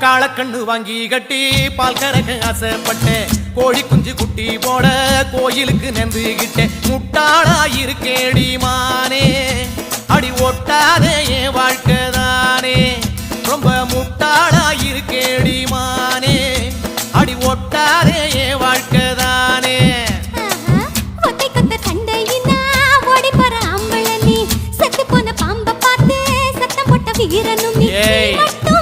காளக்கண்ணு வாங்கி கட்டி பால் கறக்க ஆசைப்பட்டேன் கோழி குஞ்சு குட்டி போட கோயிலுக்கு நெந்துகிட்டேன் முட்டாளா இருக்கேடி மானே. அடி ஒட்டாதே என் வாழ்க்கை தானே. ரொம்ப முட்டாளா இருக்கேடி மானே. அடி ஒட்டாதே என் வாழ்க்கை தானே. வீரனும் நீ. ஏய். மொட்டை